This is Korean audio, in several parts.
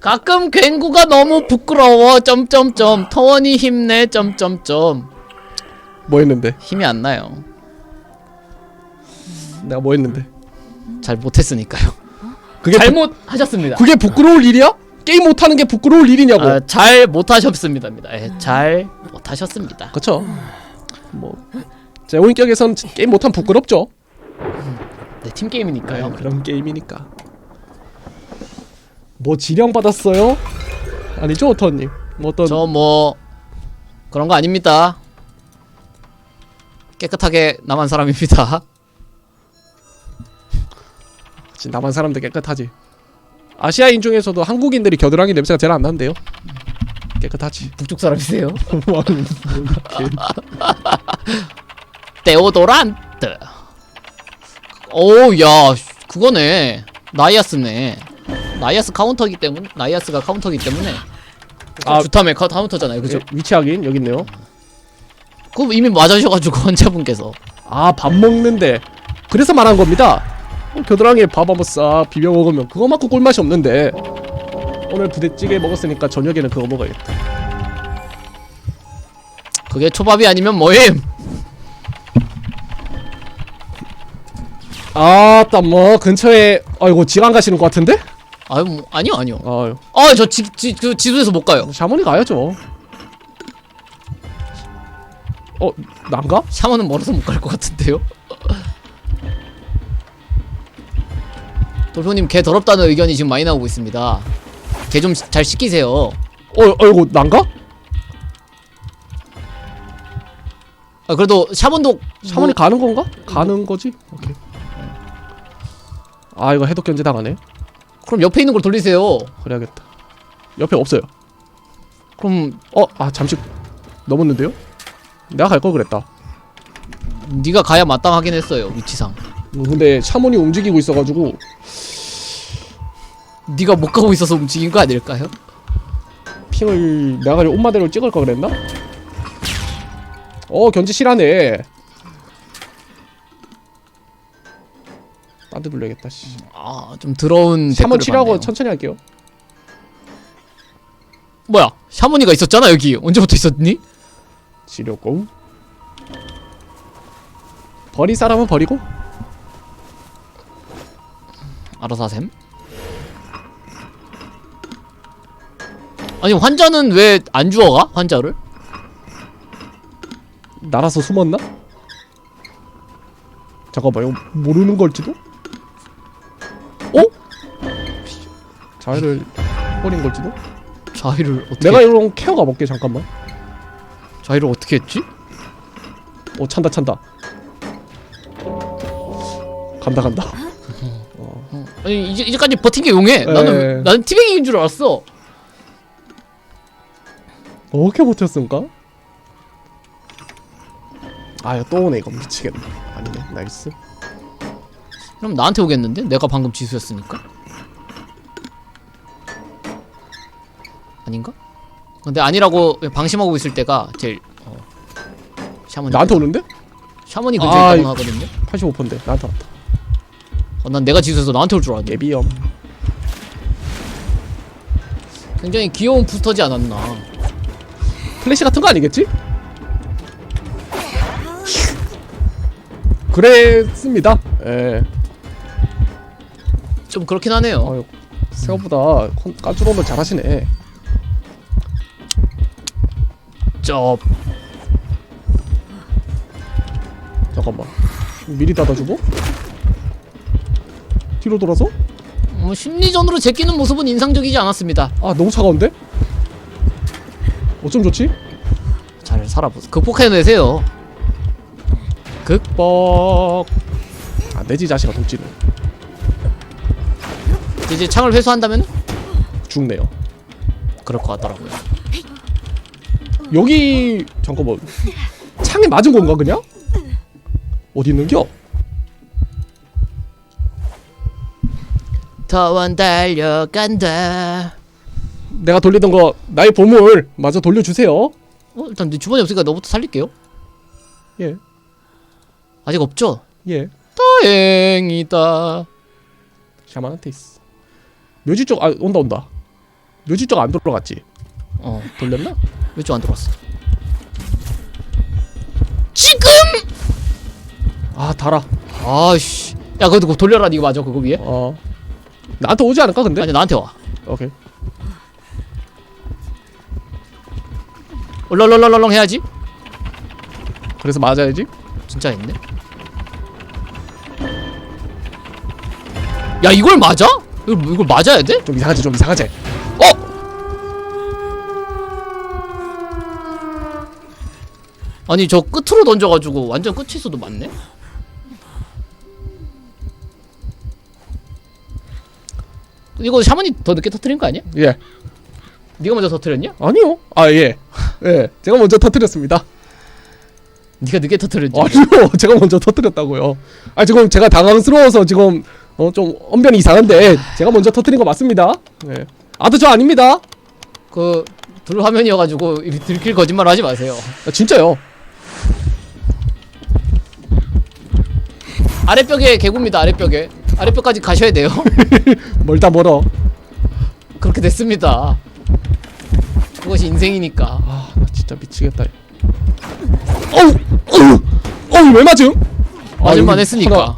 가끔 괭구가 너무 부끄러워. 점점점. 터원이 힘내. 점점점. 뭐 했는데? 힘이 안 나요. 내가 뭐 했는데? 잘 못했으니까요. 그게 부, 잘못하셨습니다. 그게 부끄러울 일이야? 게임 못하는 게 부끄러울 일이냐고. 아, 잘 못하셨습니다입니다. 예, 잘 못하셨습니다. 그쵸? 뭐제 원격에선 게임 못하면 부끄럽죠. 네, 팀 게임이니까요. 그런 게임이니까. 뭐 지령 받았어요? 아니죠, 어터님? 뭐 어떤 저 뭐 그런 거 아닙니다. 깨끗하게 남은 사람입니다. 진- 남한 사람들 깨끗하지. 아시아인 중에서도 한국인들이 겨드랑이 냄새가 제일 안 난대요. 깨끗하지. 북쪽 사람이세요? 뭐. 데오도란트. 오, 야, 그거네. 나이아스네. 나이아스 카운터기 때문에 나이아스가 카운터기 때문에 아. 아, 주탐의 카- 카운터잖아요. 그죠? 위치 확인 여기 있네요. 그거 이미 맞으셔가지고 환자분께서 아 밥 먹는데 그래서 말한 겁니다. 어, 겨드랑이에 밥 한번 싹 비벼 먹으면 그거 맞고 꿀맛이 없는데 오늘 부대찌개 먹었으니까 저녁에는 그거 먹어야겠다. 그게 초밥이 아니면 뭐임? 아따 뭐 근처에 아이고 지강 가시는 것 같은데? 아유, 뭐, 아니요, 아니요. 아유 아, 저 지, 지, 그 지도에서 못 가요. 샤머니 가야죠. 어 난가? 샤머는 멀어서 못 갈 것 같은데요? 돌표님 개 더럽다는 의견이 지금 많이 나오고 있습니다. 개 좀잘 시키세요. 어 아이고 난가? 아, 그래도 샤먼도 샤머니 뭐, 가는 건가? 가는 거지? 오케이. 아 이거 해독 견제 당하네. 그럼 옆에 있는 걸 돌리세요. 그래야겠다. 옆에 없어요. 그럼 어 아 잠시 넘었는데요? 내가 갈 걸 그랬다. 네가 가야 마땅하긴 했어요 위치상. 음, 근데 샤몬이 움직이고 있어가지고 네가 못 가고 있어서 움직인 거 아닐까요? 핑을 내가 옷마대로 찍을 걸 그랬나? 어 견제 실하네. 딴데 돌려야겠다. 씨. 아 좀 더러운 샤몬 댓글을 치료하고 봤네요. 천천히 할게요. 뭐야 샤머니가 있었잖아 여기 언제부터 있었니? 치료고. 버릴 사람은 버리고. 알아서 하셈. 아니 환자는 왜 안 주워가 환자를? 날아서 숨었나? 잠깐만요. 모르는 걸지도? 자해를 버린 걸지도? 자위를 어떻게 내가 이런 케어 가볼게 잠깐만. 자위를 어떻게 했지? 오 찬다 찬다. 간다 간다. 아니 이제 이제까지 버틴 게 용해. 에. 나는 나는 티뱅이인 줄 알았어. 어떻게 버텼을까? 아 이거 또 오네 이거 미치겠네. 아니네 나이스. 그럼 나한테 오겠는데? 내가 방금 지수였으니까. 아닌가? 근데 아니라고 방심하고 있을 때가 제일 어, 샤머니. 나한테 오는데? 샤머니 근처에 아, 있다고 이- 하거든요. 85%인데 나한테 왔다. 어, 난 내가 지수여서 나한테 올 줄 알았는데. 예비염. 굉장히 귀여운 부스터지 않았나? 플래시 같은 거 아니겠지? 그랬습니다. 예. 좀 그렇긴 하네요. 아유 생각보다 컨- 까주로는 잘하시네. 쩝. 잠깐만. 미리 닫아주고 뒤로 돌아서? 뭐 심리전으로 제끼는 모습은 인상적이지 않았습니다. 아 너무 차가운데? 어쩜 좋지? 잘 살아보세요. 극복해내세요. 극복. 아 내지 자식아 독지는 이제 창을 회수한다면 죽네요. 그럴 것 같더라고요. 여기 잠깐만 창에 맞은 건가 그냥? 어디 있는겨? 더원 달려간다. 내가 돌리던 거 나의 보물 마저 돌려주세요. 어, 일단 내 주머니 없으니까 너부터 살릴게요. 예, 아직 없죠? 예. 다행이다. 샤만한테 있어. 묘지 쪽, 아 온다 온다. 묘지 쪽 안 돌아갔지 어 돌렸나? 왼쪽 안 들어왔어? 지금! 아 달아. 아씨. 야 그거 돌려라 이거 맞아 그거 위에. 어. 나한테 오지 않을까 근데? 아니 나한테 와. 오케이. 얼렁얼렁얼렁 해야지. 그래서 맞아야지? 진짜 있네. 야 이걸 맞아? 이걸, 이걸 맞아야 돼? 좀 이상하지 좀 이상하지 어? 아니 저 끝으로 던져가지고 완전 끝에서도 맞네? 이거 샤머니 더 늦게 터트린 거 아니야? 예. 네가 먼저 터트렸냐? 아니요. 아 예. 예. 제가 먼저 터뜨렸습니다. 네가 늦게 터트렸지. 아니요. 제가 먼저 터뜨렸다고요. 아 지금 제가 당황스러워서 지금 어 좀 언변이 이상한데 제가 먼저 터뜨린 거 맞습니다. 예. 아도 저 아닙니다. 그 둘 화면이어가지고 들킬 거짓말 하지 마세요. 아, 진짜요 아랫벽에 개구입니다 아랫벽에. 아랫벽까지 가셔야 돼요. 멀다 멀어. 그렇게 됐습니다. 그것이 인생이니까. 아 나 진짜 미치겠다. 어우 어우 어우 왜 맞음? 아, 맞을만 여기 했으니까. 하나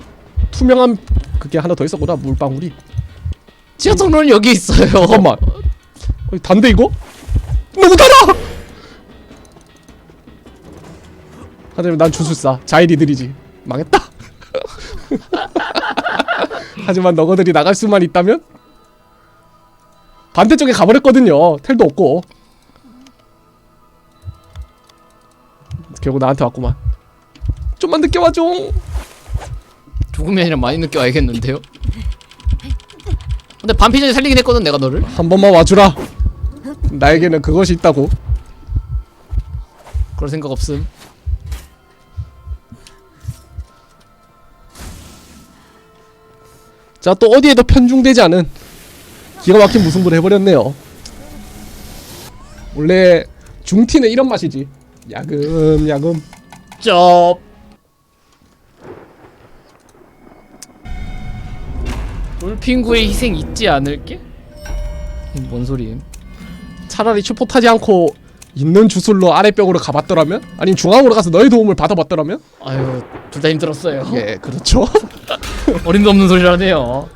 투명한 그게 하나 더 있었구나 물방울이. 지하 통로는 여기 있어요. 잠깐만. 어, 단데 이거? 너무 달아 하지만 난 주술사 자일이들이지. 망했다 하지만 너거들이 나갈 수만 있다면? 반대쪽에 가버렸거든요. 텔도 없고. 결국 나한테 왔구만. 좀만 늦게 와줘. 죽음이 아니라 많이 늦게 와야겠는데요? 근데 반피 전에 살리긴 했거든 내가 너를. 한 번만 와주라. 나에게는 그것이 있다고. 그럴 생각 없음 자 또 어디에도 편중되지 않은 기가 막힌 무승부를 해버렸네요. 원래 중티는 이런 맛이지. 야금 야금. 쩝. 돌핑구의 희생 잊지 않을게? 이뭔 소리임 차라리 슈퍼 타지 않고 있는 주술로 아래벽으로 가봤더라면? 아니면 중앙으로 가서 너의 도움을 받아봤더라면? 아유 둘 다 힘들었어요. 예 그렇죠. 어림도 없는 소리라네요